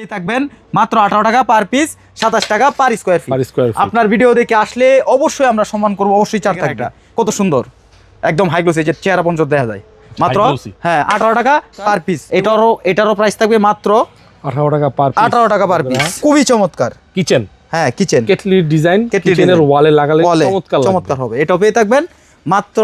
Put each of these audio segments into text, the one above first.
পেয়ে থাকবেন মাত্র আঠারো টাকা পার পিস সাতাশ টাকা পার স্কোয়ার ফিট feet। আপনার ভিডিও দেখে আসলে অবশ্যই আমরা সম্মান করব অবশ্যই চার থাকবে। কত সুন্দর। একদম হাই গ্লোসি যে চেহারা পঞ্চাশ দেখা যায়। মাত্র হ্যাঁ আঠারো টাকা পার পিস এটারও এটারও প্রাইস থাকবে মাত্র আঠারো টাকা পার আঠারো টাকা পার পিস খুবই চমৎকার। কিচেন হ্যাঁ কিচেন কেটলির ডিজাইন কেটলির কিচেনের ওয়ালে লাগালে বলে চমৎকার। চমৎকার হবে। এটাও পেয়ে থাকবেন মাত্র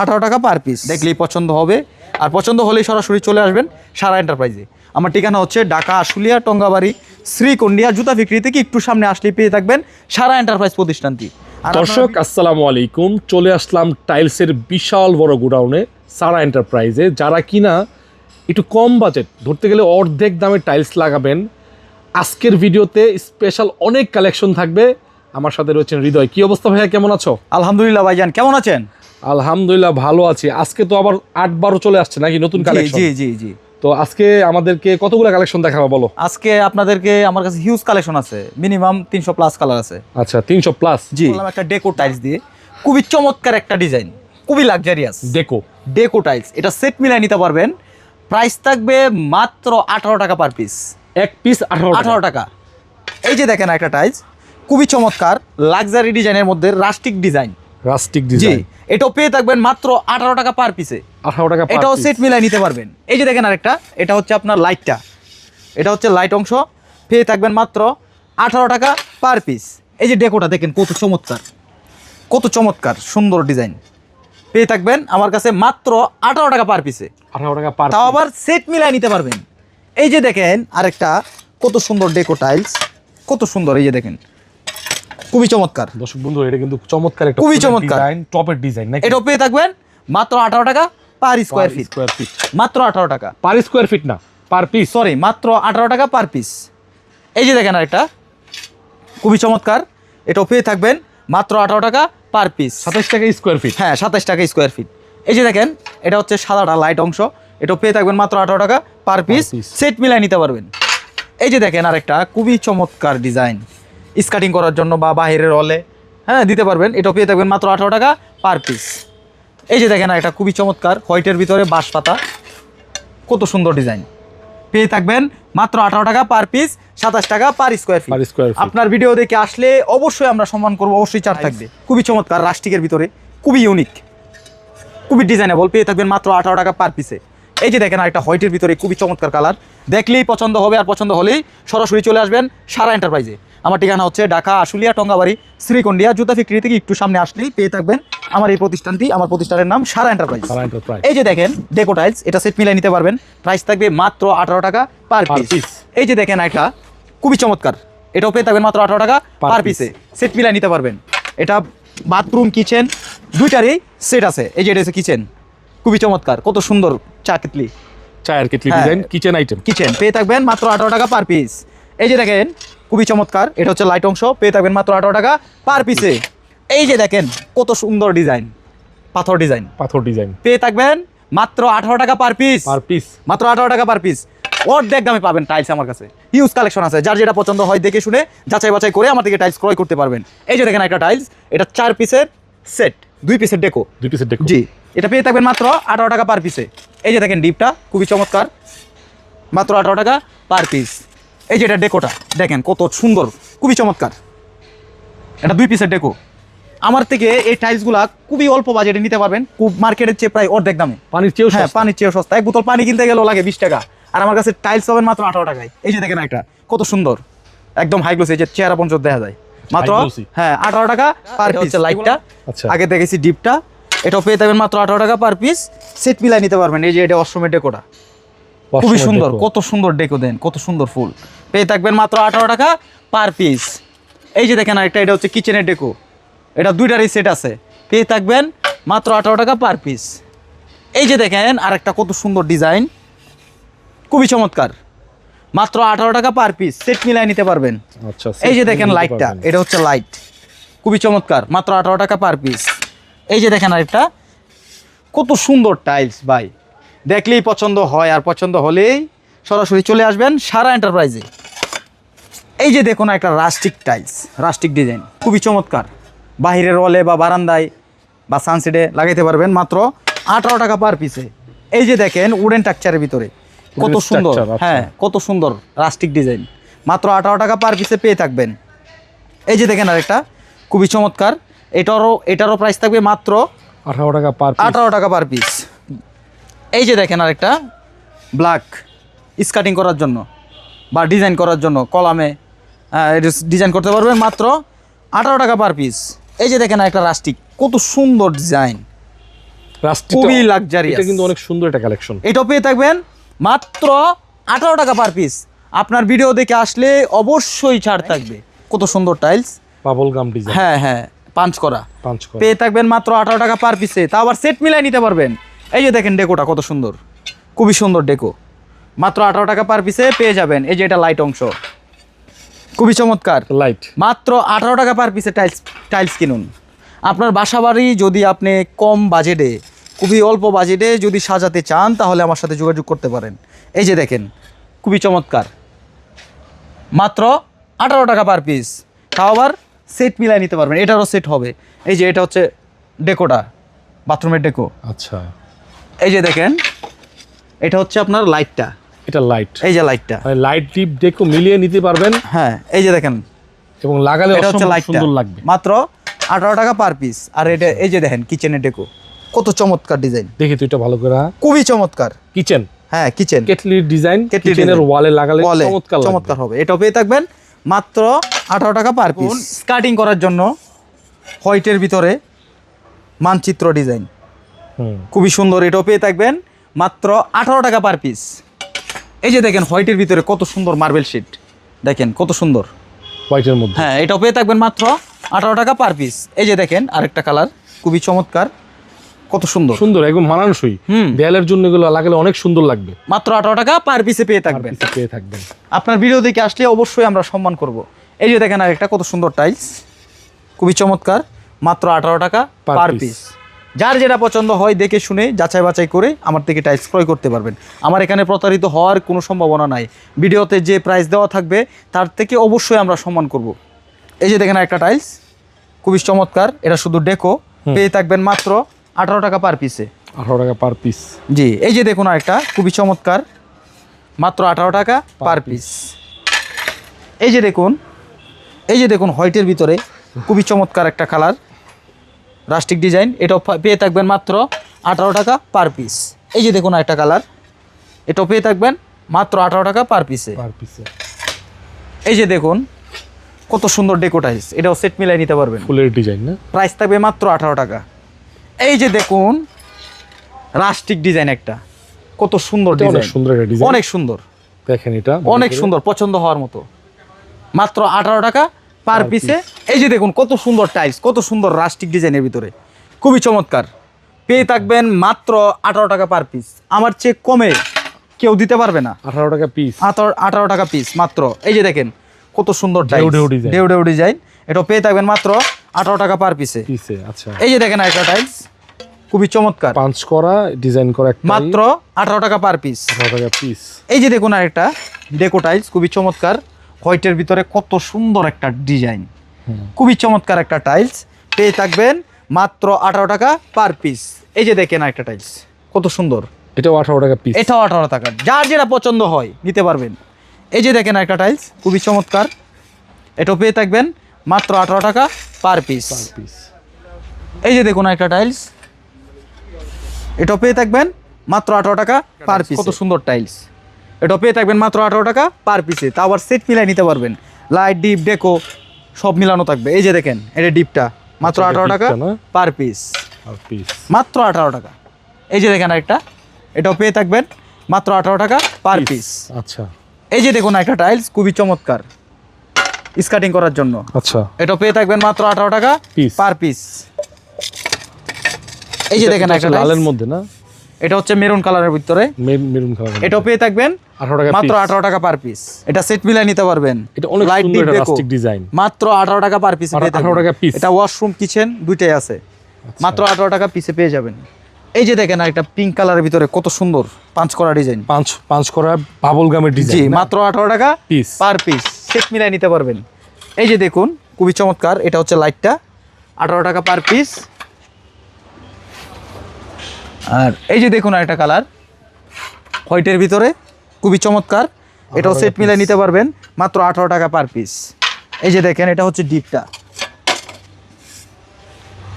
আঠারো টাকা পার পিস দেখলেই পছন্দ হবে। আর পছন্দ হলেই সরাসরি চলে আসবেন সারা এন্টারপ্রাইজে আমার ঠিকানা হচ্ছে ঢাকা আশুলিয়া টঙ্গাবাড়ি শ্রীকন্ডিয়া। জুতা বিক্রি থেকে একটু সামনে আসলেই পেয়ে থাকবেন সারা এন্টারপ্রাইজ প্রতিষ্ঠানটি। দর্শক আসসালামু আলাইকুম। চলে আসলাম টাইলসের বিশাল বড় গোডাউনে সারা এন্টারপ্রাইজে যারা কিনা একটু কম বাজেট ধরতে গেলে অর্ধেক দামে টাইলস লাগাবেন আজকের ভিডিওতে স্পেশাল অনেক কালেকশন থাকবে। আমার সাথে রয়েছেন হৃদয়। কি অবস্থা ভাইয়া? কেমন আছো? আলহামদুলিল্লাহ ভাইজান কেমন আছেন? আলহামদুলিল্লাহ ভালো আছি। আজকে তো আবার আট বারো চলে আসছে নাকি নতুন কালেকশন জি জি জি। তো আজকে আমাদেরকে কতগুলো কালেকশন দেখাবো বলো? আজকে আপনাদেরকে আমার কাছে হিউজ কালেকশন আছে। মিনিমাম তিনশো প্লাস কালার আছে। আচ্ছা তিনশো প্লাস জি। একটা ডেকো টাইলস দিয়ে। খুবই চমৎকার একটা ডিজাইন খুবই লাক্সারিয়াস ডেকো ডেকো টাইলস এটা সেট মিলাই নিতে পারবেন। প্রাইস থাকবে মাত্র আঠারো টাকা পার পিস এক পিস আঠারো আঠারো টাকা। এই যে দেখেন একটা টাইলস খুবই চমৎকার। লাক্সারি ডিজাইনের মধ্যে রাস্টিক ডিজাইন রাস্টিক ডিজাইন এটাও পেয়ে থাকবেন মাত্র আঠারো টাকা পার পিসে আঠারো টাকা এটাও সেট মিলাই নিতে পারবেন। এই যে দেখেন আরেকটা এটা হচ্ছে আপনার লাইটটা এটা হচ্ছে লাইট অংশ। পেয়ে থাকবেন মাত্র আঠারো টাকা পার পিস এই যে ডেকোটা দেখেন কত চমৎকার। কত চমৎকার সুন্দর ডিজাইন পেয়ে থাকবেন আমার কাছে মাত্র আঠারো টাকা পার পিসে আঠারো টাকা পার তাও আবার সেট মিলাই নিতে পারবেন। এই যে দেখেন আরেকটা কত সুন্দর ডেকো টাইলস কত সুন্দর এই যে দেখেন। খুবই চমৎকার। দর্শক বন্ধু এটা কিন্তু চমৎকার একটা খুবই চমৎকার। ডিজাইন টপের ডিজাইন নাকি? এটাও পেয়ে থাকবেন মাত্র আঠারো টাকা per square feet square feet মাত্র আঠারো টাকা। পার স্কোয়ার ফিট না পার পিস সরি মাত্র আঠারো টাকা পার পিস এই যে দেখেন আরেকটা খুবই চমৎকার। এটাও পেয়ে থাকবেন মাত্র আঠারো টাকা পার পিস সাতাশ টাকা স্কোয়ার ফিট হ্যাঁ সাতাশ টাকা স্কোয়ার ফিট এই যে দেখেন এটা হচ্ছে সাদাটা লাইট অংশ। এটাও পেয়ে থাকবেন মাত্র আঠারো টাকা পার পিস সেট মিলাই নিতে পারবেন। এই যে দেখেন আরেকটা খুবই চমৎকার ডিজাইন স্কাটিং করার জন্য বা বাইরের হলে হ্যাঁ দিতে পারবেন। এটা পেয়ে থাকবেন মাত্র আঠারো টাকা পার পিস এই যে দেখেন এটা খুবই চমৎকার হোয়াইটের ভিতরে বাঁশ পাতা। কত সুন্দর ডিজাইন। পেয়ে থাকবেন মাত্র আঠারো টাকা পার পিস সাতাশ টাকা পার স্কোয়ার ফিট square আপনার ভিডিও দেখে আসলে অবশ্যই আমরা সম্মান করব অবশ্যই চার থাকবে। খুবই চমৎকার রাস্টিকের ভিতরে খুবই ইউনিক খুবই ডিজাইনেবল পেয়ে থাকবেন মাত্র আঠারো টাকা পার পিসে এই যে দেখেন একটা হোয়াইটের ভিতরে খুবই চমৎকার কালার দেখলেই পছন্দ হবে আর পছন্দ হলেই সরাসরি চলে আসবেন সারা এন্টারপ্রাইজে আমার ঠিকানা হচ্ছে ঢাকা আশুলিয়া টঙ্গাবাড়ি শ্রীকন্ডিয়া। জুতা ফ্যাক্টরি থেকে একটু সামনে আসলেই পেয়ে থাকবেন আমার এই প্রতিষ্ঠানটি। আমার প্রতিষ্ঠানের নাম সারা এন্টারপ্রাইজ। এই যে দেখেন ডেকো টাইলস এটা সেট মিলাই নিতে পারবেন। প্রাইস থাকবে মাত্র আঠারো টাকা পার পিস। এই যে দেখেন একটা খুবই চমৎকার। এটাও পেয়ে থাকবেন মাত্র আঠারো টাকা পার পিসে। সেট মিলাই নিতে পারবেন। এটা বাথরুম কিচেন দুইটারই সেট আছে। এই যে এটা কিচেন। খুবই চমৎকার কত সুন্দর চা কেতলি চায়ের কেটলি হ্যাঁ। Design kitchen item. কিচেন। পেয়ে থাকবেন মাত্র আঠারো টাকা পার পিস। এই যে দেখেন খুবই চমৎকার। এটা হচ্ছে লাইট অংশ পেয়ে থাকবেন মাত্র আঠারো টাকা পার পিসে এই যে দেখেন কত সুন্দর ডিজাইন পাথর ডিজাইন পাথর ডিজাইন পেয়ে থাকবেন মাত্র আঠারো টাকা পার পিস পার পিস মাত্র আঠারো টাকা পার পিস অর্ধেক দামে পাবেন টাইলস আমার কাছে। হিউজ কালেকশন আছে। যার যেটা পছন্দ হয় দেখে শুনে যাচাই বাছাই করে আমার থেকে টাইলস ক্রয় করতে পারবেন। এই যে দেখেন একটা টাইলস এটা চার পিসের সেট দুই পিসের ডেকো দুই পিসের ডেকো জি এটা পেয়ে থাকবেন মাত্র আঠারো টাকা পার পিসে এই যে দেখেন ডিপটা খুবই চমৎকার। মাত্র আঠারো টাকা পার পিস এই যে এটা ডেকোটা দেখেন কত সুন্দর খুবই চমৎকার। এটা দুই পিসের ডেকো। আমার থেকে এই টাইলসগুলা খুবই অল্প বাজেটে নিতে পারবেন খুব মার্কেটের চেয়ে প্রায় অর্ধেক দামে। পানির চেয়েও হ্যাঁ পানির চেয়েও সস্তা। এক বোতল পানি কিনতে গেলেও লাগে বিশ টাকা। আর আমার কাছে টাইলস পাবেন মাত্র আঠারো টাকায়। এই যে দেখেন একটা কত সুন্দর। একদম হাই গ্লোসি যে চেহারা পঞ্চাশ দেখা যায়। মাত্র হ্যাঁ আঠারো টাকা পার পিস লাইটটা। আগে দেখেছি ডিপটা এটাও পেয়ে যাবেন মাত্র আঠারো টাকা পার পিস সেট মিলাই নিতে পারবেন। এই যে এটা অষ্টমের ডেকোটা। খুবই সুন্দর কত সুন্দর ডেকো দেন কত সুন্দর ফুল। পেয়ে থাকবেন মাত্র আঠারো টাকা পার পিস এই যে দেখেন আরেকটা এটা হচ্ছে কিচেনের ডেকো। এটা দুইটারই সেট আছে। পেয়ে থাকবেন মাত্র আঠারো টাকা পার পিস এই যে দেখেন আরেকটা কত সুন্দর ডিজাইন খুবই চমৎকার। মাত্র আঠারো টাকা পার পিস সেট মিলাই নিতে পারবেন। আচ্ছা এই যে দেখেন লাইটটা এটা হচ্ছে লাইট খুবই চমৎকার। মাত্র আঠারো টাকা পার পিস এই যে দেখেন আরেকটা। কত সুন্দর টাইলস ভাই। দেখলেই পছন্দ হয় আর পছন্দ হলেই সরাসরি চলে আসবেন সারা এন্টারপ্রাইজে এই যে দেখুন একটা রাস্টিক টাইলস রাস্টিক ডিজাইন খুবই চমৎকার। বাহিরের ওয়ালে বা বারান্দায় বা সানসেটে লাগাইতে পারবেন মাত্র আঠারো টাকা পার পিসে এই যে দেখেন উডেন টাকচারের ভিতরে কত সুন্দর। আচ্ছা। হ্যাঁ কত সুন্দর রাস্টিক ডিজাইন মাত্র আঠারো টাকা পার পিসে পেয়ে থাকবেন। এই যে দেখেন আরেকটা খুবই চমৎকার। এটারও এটারও প্রাইস থাকবে মাত্র আঠারো টাকা পার আঠারো টাকা পার পিস এই যে দেখেন আরেকটা। ব্ল্যাক স্কার্টিং করার জন্য বা ডিজাইন করার জন্য কলামে ডিজাইন করতে পারবেন মাত্র আঠারো টাকা পার পিস এই যে দেখেন একটা রাস্টিক কত সুন্দর ডিজাইন খুবই luxurious। এটা কিন্তু অনেক সুন্দর একটা কালেকশন এটাও পেয়ে থাকবেন মাত্র আঠারো টাকা পার পিস আপনার ভিডিও দেখে আসলে অবশ্যই ছাড় থাকবে। কত সুন্দর টাইলস বাবল গাম ডিজাইন হ্যাঁ হ্যাঁ পাঞ্চ করা। পাঁচ করা। পেয়ে থাকবেন মাত্র আঠারো টাকা পার পিসে তা আবার সেট মিলাই নিতে পারবেন। এই যে দেখেন ডেকোটা কত সুন্দর। খুবই সুন্দর ডেকো। মাত্র আঠারো টাকা পার পিসে পেয়ে যাবেন। এই যে এটা লাইট অংশ। খুবই চমৎকার। লাইট মাত্র আঠারো টাকা পার পিসে টাইলস টাইলস কিনুন। আপনার বাসা বাড়ি যদি আপনি কম বাজেটে খুবই অল্প বাজেটে যদি সাজাতে চান তাহলে আমার সাথে যোগাযোগ করতে পারেন। এই যে দেখেন খুবই চমৎকার। মাত্র আঠারো টাকা পার পিস তাও আবার সেট মিলাই নিতে পারবেন। এটারও সেট হবে। এই যে এটা হচ্ছে ডেকোটা বাথরুমের ডেকো। আচ্ছা। এই যে দেখেন এটা হচ্ছে আপনার লাইটটা এটা লাইট এই যে লাইটটা লাইট ডিপ দেখো মিলিয়ে নিতে পারবেন। হ্যাঁ এই যে দেখেন। এবং লাগালে এটা হচ্ছে লাইটটা সুন্দর লাগবে। মাত্র আঠারো টাকা পার পিস আর এটা এই যে দেখেন কিচেনের ডেকো কত চমৎকার ডিজাইন দেখি তুই এটা ভালো করে। খুবই চমৎকার। কিচেন হ্যাঁ কিচেন কেটলির ডিজাইন কিচেনের ওয়ালে লাগালে চমৎকার চমৎকার হবে। এটাও পেয়ে থাকবেন মাত্র আঠারো টাকা পার পিস স্কার্টিং করার জন্য হোয়াইটের ভিতরে মানচিত্র ডিজাইন খুবই সুন্দর এটাও পেয়ে থাকবেন। মাত্র আঠারো টাকা পার পিস এই যে দেখেন হোয়াইটের ভিতরে কত সুন্দর মার্বেল শিট দেখেন কত সুন্দর। হোয়াইটের মধ্যে। হ্যাঁ এটাও পেয়ে থাকবেন মাত্র আঠারো টাকা পার পিস এই যে দেখেন আরেকটা কালার খুবই চমৎকার। কত সুন্দর। সুন্দর একদম মানানসই। দেয়ালের জন্য এগুলো লাগালে অনেক সুন্দর লাগবে। মাত্র আঠারো টাকা পার পিসে পেয়ে থাকবেন। পেয়ে থাকবেন। আপনার ভিডিও দেখে আসলে অবশ্যই আমরা সম্মান করব। এই যে দেখেন আরেকটা কত সুন্দর টাইলস খুবই চমৎকার। মাত্র আঠারো টাকা পার পিস যার যেটা পছন্দ হয় দেখে শুনে যাচাই বাছাই করে আমার থেকে টাইলস ক্রয় করতে পারবেন। আমার এখানে প্রতারিত হওয়ার কোনো সম্ভাবনা নাই। ভিডিওতে যে প্রাইস দেওয়া থাকবে তার থেকে অবশ্যই আমরা সম্মান করব। এই যে দেখেন একটা টাইলস খুবই চমৎকার। এটা শুধু ডেকো পেয়ে থাকবেন মাত্র আঠারো টাকা পার পিসে আঠারো টাকা পার পিস জি এই যে দেখুন আরেকটা খুবই চমৎকার। মাত্র আঠারো টাকা পার পিস এই যে দেখুন এই যে দেখুন হোয়াইটের ভিতরে খুবই চমৎকার একটা কালার রাস্টিক ডিজাইন এটাও পেয়ে থাকবেন মাত্র আঠারো টাকা পার পিস এই যে দেখুন একটা কালার এটাও পেয়ে থাকবেন মাত্র আঠারো টাকা পার পিসে পার পিসে এই যে দেখুন কত সুন্দর ডেকোটাইজ এটাও সেট মিলাই নিতে পারবেন। ফুলের ডিজাইন না? প্রাইস থাকবে মাত্র আঠারো টাকা। এই যে দেখুন রাস্টিক ডিজাইন একটা। কত সুন্দর ডিজাইন। সুন্দর অনেক সুন্দর। দেখেন এটা অনেক সুন্দর পছন্দ হওয়ার মতো। মাত্র আঠারো টাকা পার পিসে। এই যে দেখুন কত সুন্দর টাইলস কত সুন্দর রাস্টিক ডিজাইনের ভিতরে। খুবই চমৎকার। পেয়ে থাকবেন মাত্র আঠারো টাকা পার পিস আমার চেয়ে কমে কেউ দিতে পারবে না। আঠারো টাকা পিস আঠারো আঠারো টাকা পিস মাত্র। এই যে দেখেন কত সুন্দর। ঢেউ ঢেউ ডিজাইন এটা পেয়ে থাকবেন মাত্র আঠারো টাকা পার পিসে পিসে আচ্ছা। এই যে দেখেন একটা টাইলস খুবই চমৎকার। পাঁচ করা ডিজাইন করা একটা মাত্র আঠারো টাকা পার পিস আঠারো টাকা পিস এই যে দেখুন আরেকটা ডেকো টাইলস খুবই চমৎকার। হোয়াইটের ভিতরে কত সুন্দর একটা ডিজাইন। খুবই চমৎকার একটা টাইলস। পেয়ে থাকবেন মাত্র আঠারো টাকা পার পিস। এই যে দেখেন একটা টাইলস কত সুন্দর। এটাও আঠারো টাকা পিস এটাও আঠারো টাকা। যার যেটা পছন্দ হয় নিতে পারবেন। এই যে দেখেন একটা টাইলস খুবই চমৎকার। এটাও পেয়ে থাকবেন মাত্র আঠারো টাকা পার পিস। পিস। এই যে দেখুন একটা টাইলস। এটাও পেয়ে থাকবেন মাত্র আঠারো টাকা পার পিস। কত সুন্দর টাইলস। এটাও পেয়ে থাকবেন মাত্র আঠারো টাকা পার পিসে তা আবার সেট মিলাই নিতে পারবেন। লাইট ডিপ ডেকো সব মিলানো থাকবে। এই যে দেখেন এটা ডিপটা মাত্র আঠারো টাকা? পার পিস মাত্র আঠারো টাকা। এই যে দেখেন একটা এটাও পেয়ে থাকবেন মাত্র আঠারো টাকা পার পিস আচ্ছা। এই যে দেখুন একটা টাইলস খুবই চমৎকার। স্কাটিং করার জন্য। আচ্ছা। এটাও পেয়ে থাকবেন মাত্র আঠারো টাকা পার পিস এই যে দেখেন একটা লালের মধ্যে না? এটা হচ্ছে মেরুন কালারের ভিতরে। মেরুন কালার এটাও পেয়ে থাকবেন। আঠারো মাত্র আঠারো টাকা পার পিস এটা সেট মিলাই নিতে পারবেন। এটা অনেক rustic design। মাত্র আঠারো টাকা পার পিস আঠা- 18 টাকা piece। এটা ওয়াশরুম কিচেন দুইটাই আছে। আচ্ছা। মাত্র আঠারো টাকা পিসে পেয়ে যাবেন। এই যে দেখেন একটা পিঙ্ক কালারের ভিতরে কত সুন্দর পাঁচ করা ডিজাইন পাঁচ পাঁচ করা বাবল গামের ডিজাইন মাত্র আঠারো টাকা Piece। পার পিস সেট মিলাই নিতে পারবেন। এই যে দেখুন খুবই চমৎকার। এটা হচ্ছে লাইটটা আঠারো টাকা পার পিস আর এই যে দেখুন আরেকটা কালার। হোয়াইটের ভিতরে খুবই চমৎকার। এটাও সেট মিলে নিতে পারবেন মাত্র আঠারো টাকা পার পিস এই যে দেখেন এটা হচ্ছে ডিপটা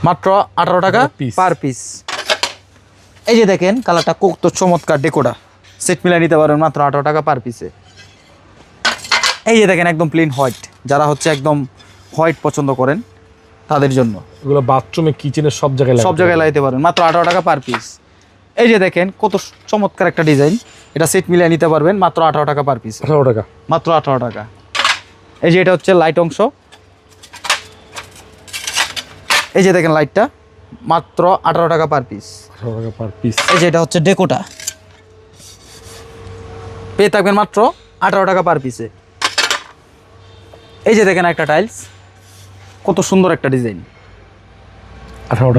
মাত্র আঠারো টাকা পার পিস এই যে দেখেন কালারটা কত চমৎকার ডেকোটা সেট মিলে নিতে পারবেন মাত্র আঠারো টাকা পার পিসে এই যে দেখেন একদম প্লেন হোয়াইট যারা হচ্ছে একদম হোয়াইট পছন্দ করেন তাদের জন্য। এগুলো বাথরুমে কিচেনে সব জায়গায় সব জায়গায়। লাগাইতে পারবেন। মাত্র আঠারো টাকা পার পিস এই যে দেখেন কত চমৎকার একটা ডিজাইন এটা সেট মিলিয়ে নিতে পারবেন মাত্র আঠারো টাকা পার পিস আঠারো টাকা। মাত্র আঠারো টাকা। এই যে এটা হচ্ছে লাইট অংশ। এই যে দেখেন লাইটটা মাত্র আঠারো টাকা পার পিস আঠারো টাকা পার পিস এই যে এটা হচ্ছে ডেকোটা। পেয়ে থাকবেন মাত্র আঠারো টাকা পার পিসে এই যে দেখেন একটা টাইলস কত সুন্দর একটা ডিজাইন।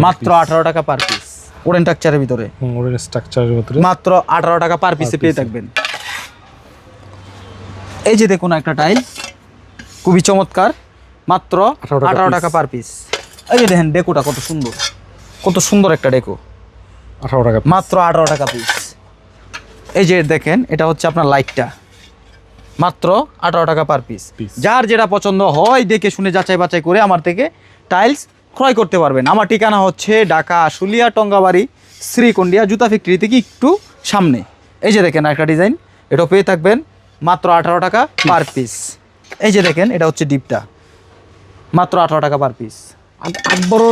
মাত্র আঠারো টাকা পার পিস ওরেন স্ট্রাকচারের ভিতরে। ওরেন স্ট্রাকচারের ভিতরে। মাত্র আঠারো টাকা পার পিসে পেয়ে থাকবেন। এই যে দেখুন একটা টাইলস খুবই চমৎকার। মাত্র 18 আঠারো টাকা পার পিস এই যে দেখেন ডেকোটা কত সুন্দর। কত সুন্দর একটা ডেকো। আঠারো টাকা মাত্র আঠারো টাকা পিস এই যে দেখেন এটা হচ্ছে আপনার লাইটটা মাত্র আঠারো টাকা পার পিস যার যেটা পছন্দ হয় দেখে শুনে যাচাই বাছাই করে আমার থেকে টাইলস ক্রয় করতে পারবেন। আমার ঠিকানা হচ্ছে ঢাকা আশুলিয়া টঙ্গাবাড়ি শ্রীকন্ডিয়া জুতা ফ্যাক্টরি থেকে একটু সামনে। এই যে দেখেন একটা ডিজাইন এটা পেয়ে থাকবেন মাত্র আঠারো টাকা পার পিস এই যে দেখেন এটা হচ্ছে ডিপটা মাত্র আঠারো টাকা পার পিস আকবর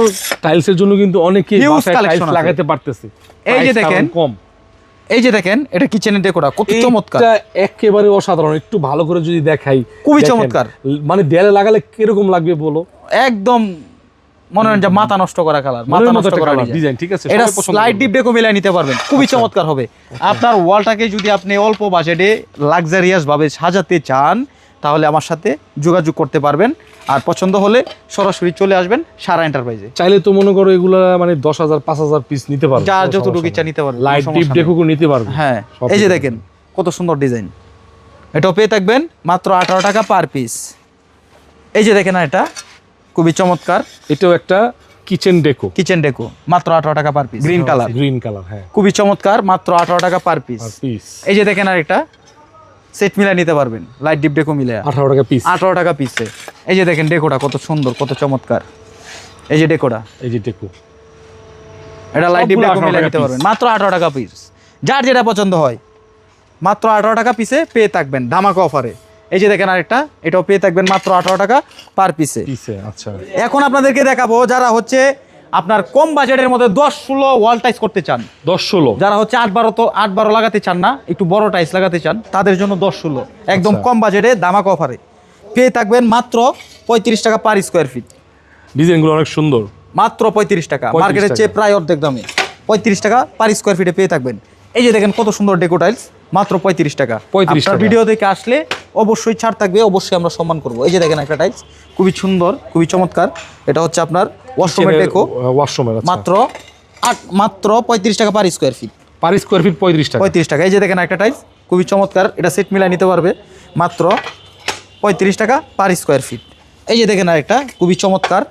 টাইলসের জন্য কিন্তু অনেকে লাগাতে পারতেছে। এই যে দেখেন, কম। এই যে দেখেন এটা কিচেনের ডেকোরা কত চমৎকার। একেবারে অসাধারণ একটু ভালো করে যদি দেখাই খুবই চমৎকার। মানে দেয়ালে লাগালে কীরকম লাগবে বলো? একদম মনে হয় যে মাথা নষ্ট করা কালার মাথা নষ্ট করা ডিজাইন ঠিক আছে? এটা স্লাইড ডিপ ডেকো মিলাই নিতে পারবেন খুবই চমৎকার হবে। আপনার ওয়ালটাকে যদি আপনি অল্প বাজেটে লাক্সারিয়াস ভাবে সাজাতে চান তাহলে আমার সাথে যোগাযোগ করতে পারবেন। আর পছন্দ হলে সরাসরি চলে আসবেন সারা এন্টারপ্রাইজে চাইলে তো মনে করো এগুলা মানে দশ হাজার পাঁচ হাজার পিস নিতে পারবে যার যতটুকু ইচ্ছা নিতে পারবেন লাইট সমস্যা ডেকো নিতে পারবে। হ্যাঁ এই যে দেখেন কত সুন্দর ডিজাইন এটাও পেয়ে থাকবেন মাত্র আঠারো টাকা পার পিস এই যে দেখেন এটা খুবই চমৎকার। এটাও একটা কিচেন ডেকো কিচেন ডেকো মাত্র আঠারো টাকা per piece green colour green colour হ্যাঁ। খুবই চমৎকার মাত্র আঠারো টাকা পার পিস এই যে দেখেন আর একটা সেট মিলা নিতে পারবেন। লাইট ডিপ ডেকো মিলে আঠারো টাকা পিস আঠারো টাকা পিসে এই যে দেখেন ডেকোটা কত সুন্দর কত চমৎকার। এই যে ডেকোটা এই যে ডেকো এটা লাইট ডিপ ডেকো মিলে নিতে পারবেন। মাত্র আঠারো টাকা পিস যার যেটা পছন্দ হয়। মাত্র আঠারো টাকা পিসে পেয়ে থাকবেন ধামাকা অফারে এই যে দেখেন আরেকটা এটাও পেয়ে থাকবেন মাত্র আঠারো টাকা পার পিসে পিসে আচ্ছা। এখন আপনাদেরকে দেখাবো যারা হচ্ছে আপনার কম বাজেটের মধ্যে দশ ষোলো ওয়াল টাইস করতে চান। দশ ষোলো। যারা হচ্ছে আট বারো তো আট বারো লাগাতে চান না একটু বড় টাইস লাগাতে চান তাদের জন্য দশ ষোলো। একদম আচ্ছা। কম বাজেটে দামাক অফারে। পেয়ে থাকবেন মাত্র পঁয়ত্রিশ টাকা পার স্কোয়ার ফিট। ডিজাইনগুলো অনেক সুন্দর। মাত্র পঁয়ত্রিশ টাকা। মার্কেটের চেয়ে প্রায় অর্ধেক দামে। পঁয়ত্রিশ টাকা পার স্কোয়ার ফিটে পেয়ে থাকবেন। এই যে দেখেন কত সুন্দর ডেকো টাইলস। মাত্র পঁয়ত্রিশ টাকা। 35 আপনার টাকা। ভিডিও দেখে আসলে অবশ্যই ছাড় থাকবে অবশ্যই আমরা সম্মান করব। এই যে দেখেন একটা টাইলস খুবই সুন্দর খুবই চমৎকার। এটা হচ্ছে আপনার ওয়াশরুমের ডেকো ওয়াশরুমের মাত্র আট মাত্র পঁয়ত্রিশ টাকা per square feet per square feet পঁয়ত্রিশ টাকা। পঁয়ত্রিশ টাকা। এই যে দেখেন একটা টাইলস খুবই চমৎকার। এটা সেট মিলাই নিতে পারবে। মাত্র পঁয়ত্রিশ টাকা পার স্কোয়ার ফিট এই যে দেখেন আরেকটা খুবই চমৎকার।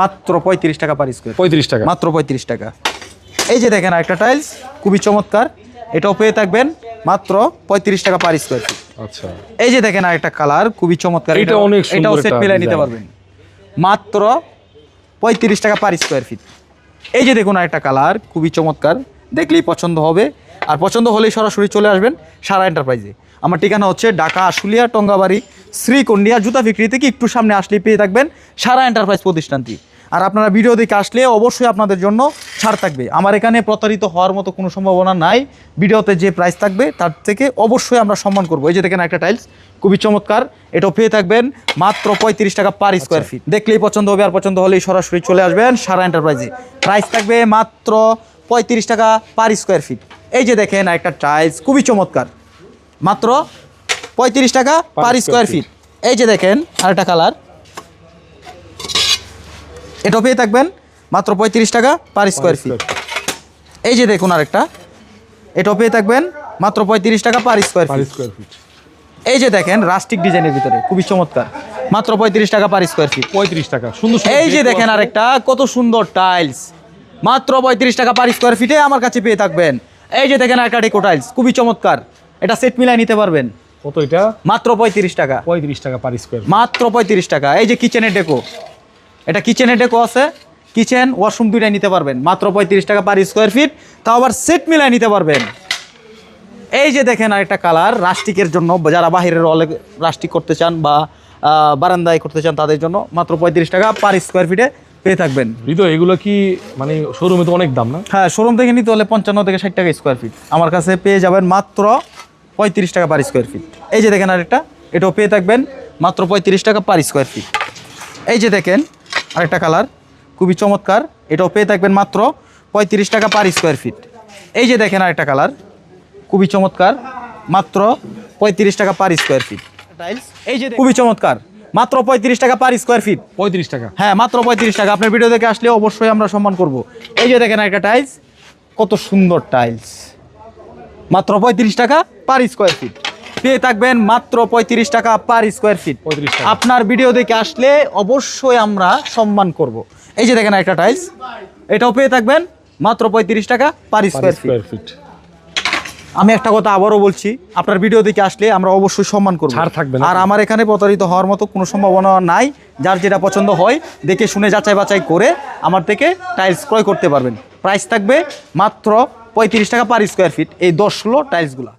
মাত্র পঁয়ত্রিশ টাকা পার স্কোয়ার পঁয়ত্রিশ টাকা। মাত্র পঁয়ত্রিশ টাকা। এই যে দেখেন আরেকটা টাইলস খুবই চমৎকার। এটাও পেয়ে থাকবেন মাত্র পঁয়ত্রিশ টাকা পার স্কোয়ার ফিট আচ্ছা। এই যে দেখেন আরেকটা কালার খুবই চমৎকার। এটা এটাও- অনেক এটাও সেট একটা মিলাই নিতে পারবেন। মাত্র পঁয়ত্রিশ টাকা পার স্কোয়ার ফিট এই যে দেখুন আরেকটা কালার খুবই চমৎকার। দেখলেই পছন্দ হবে। আর পছন্দ হলেই সরাসরি চলে আসবেন সারা এন্টারপ্রাইজে আমার ঠিকানা হচ্ছে ঢাকা আশুলিয়া টঙ্গাবাড়ি শ্রীকন্ডিয়া। জুতা বিক্রি থেকে একটু সামনে আসলেই পেয়ে থাকবেন সারা এন্টারপ্রাইজ প্রতিষ্ঠানটি। আর আপনারা ভিডিও দেখে আসলে অবশ্যই আপনাদের জন্য ছাড় থাকবে। আমার এখানে প্রতারিত হওয়ার মতো কোনো সম্ভাবনা নাই। ভিডিওতে যে প্রাইস থাকবে তার থেকে অবশ্যই আমরা সম্মান করব। এই যে দেখেন একটা টাইলস খুবই চমৎকার। এটাও পেয়ে থাকবেন মাত্র পঁয়ত্রিশ টাকা পার স্কোয়ার ফিট দেখলেই পছন্দ হবে আর পছন্দ হলেই সরাসরি চলে আসবেন সারা এন্টারপ্রাইজে প্রাইস থাকবে মাত্র পঁয়ত্রিশ টাকা পার স্কোয়ার ফিট এই যে দেখেন একটা টাইলস খুবই চমৎকার। মাত্র পঁয়ত্রিশ টাকা পার স্কোয়ার ফিট এই যে দেখেন আরেকটা কালার এটাও পেয়ে থাকবেন মাত্র পঁয়ত্রিশ টাকা পার স্কোয়ার ফিট এই যে দেখুন আরেকটা এটাও পেয়ে থাকবেন মাত্র পঁয়ত্রিশ টাকা per square feet square feet এই যে দেখেন রাস্টিক ডিজাইনের ভিতরে খুবই চমৎকার। মাত্র পঁয়ত্রিশ টাকা পার স্কোয়ার ফিট পঁয়ত্রিশ টাকা সুন্দর এই যে দেখেন। আরেকটা কত সুন্দর টাইলস মাত্র পঁয়ত্রিশ টাকা পার স্কোয়ার ফিটে আমার কাছে পেয়ে থাকবেন। এই যে দেখেন আরেকটা ডেকো টাইলস খুবই চমৎকার। এটা সেট মিলাই নিতে পারবেন। কত এটা? মাত্র পঁয়ত্রিশ টাকা। পঁয়ত্রিশ টাকা পার স্কোয়ার মাত্র পঁয়ত্রিশ টাকা। এই যে কিচেনের ডেকো এটা কিচেনের ডেকো আছে। কিচেন ওয়াশরুম দুইটাই নিতে পারবেন। মাত্র পঁয়ত্রিশ টাকা পার স্কোয়ার ফিট তাও আবার সেট মিলাই নিতে পারবেন। এই যে দেখেন আরেকটা কালার রাস্টিকের জন্য যারা বাহিরের অলে রাস্টিক করতে চান বা বারান্দায় করতে চান তাদের জন্য মাত্র পঁয়ত্রিশ টাকা পার স্কোয়ার ফিটে পেয়ে থাকবেন। হৃদয় এগুলো কি মানে শোরুমে তো অনেক দাম না? হ্যাঁ শোরুম থেকে নিতে হলে পঞ্চান্ন থেকে ষাট টাকা স্কোয়ার ফিট আমার কাছে পেয়ে যাবেন মাত্র পঁয়ত্রিশ টাকা পার স্কোয়ার ফিট এই যে দেখেন আরেকটা এটাও পেয়ে থাকবেন মাত্র পঁয়ত্রিশ টাকা পার স্কোয়ার ফিট এই যে দেখেন আরেকটা কালার খুবই চমৎকার। এটাও পেয়ে থাকবেন মাত্র পঁয়ত্রিশ টাকা পার স্কোয়ার ফিট এই যে দেখেন আরেকটা কালার খুবই চমৎকার মাত্র পঁয়ত্রিশ টাকা পার স্কোয়ার ফিট টাইলস এই যে খুবই চমৎকার মাত্র পঁয়ত্রিশ টাকা পার স্কোয়ার ফিট পঁয়ত্রিশ টাকা। হ্যাঁ মাত্র পঁয়ত্রিশ টাকা। আপনার ভিডিও দেখে আসলে অবশ্যই আমরা সম্মান করব। এই যে দেখেন একটা টাইলস কত সুন্দর টাইলস মাত্র পঁয়ত্রিশ টাকা পার স্কোয়ার ফিট পেয়ে থাকবেন মাত্র পঁয়ত্রিশ টাকা পার স্কোয়ার ফিট 35 আপনার ভিডিও দেখে আসলে অবশ্যই আমরা সম্মান করব। এই যে দেখেন একটা টাইলস এটাও পেয়ে থাকবেন মাত্র পঁয়ত্রিশ টাকা per square feet square feet আমি একটা কথা আবারও বলছি আপনার ভিডিও দেখে আসলে আমরা অবশ্যই সম্মান করব। আর আমার এখানে প্রতারিত হওয়ার মতো কোনো সম্ভাবনা নাই যার যেটা পছন্দ হয় দেখে শুনে যাচাই বাছাই করে আমার থেকে টাইলস ক্রয় করতে পারবেন। প্রাইস থাকবে মাত্র পঁয়ত্রিশ টাকা পার স্কোয়ার ফিট এই দশ ষোলো টাইলসগুলো